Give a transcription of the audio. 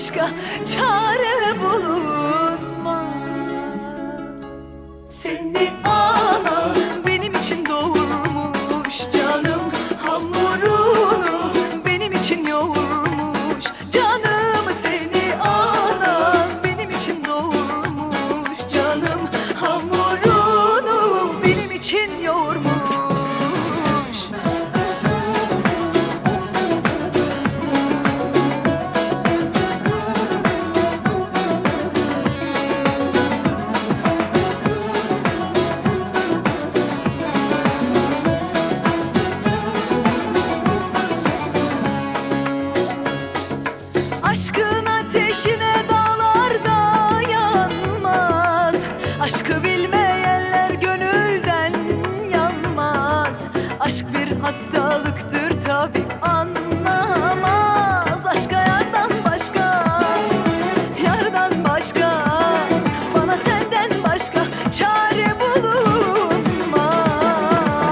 başka çare bulunmaz. Seni Aşkın ateşine dağlar dayanmaz Aşkı bilmeyenler gönülden yanmaz. Aşk bir hastalıktır tabi anlamaz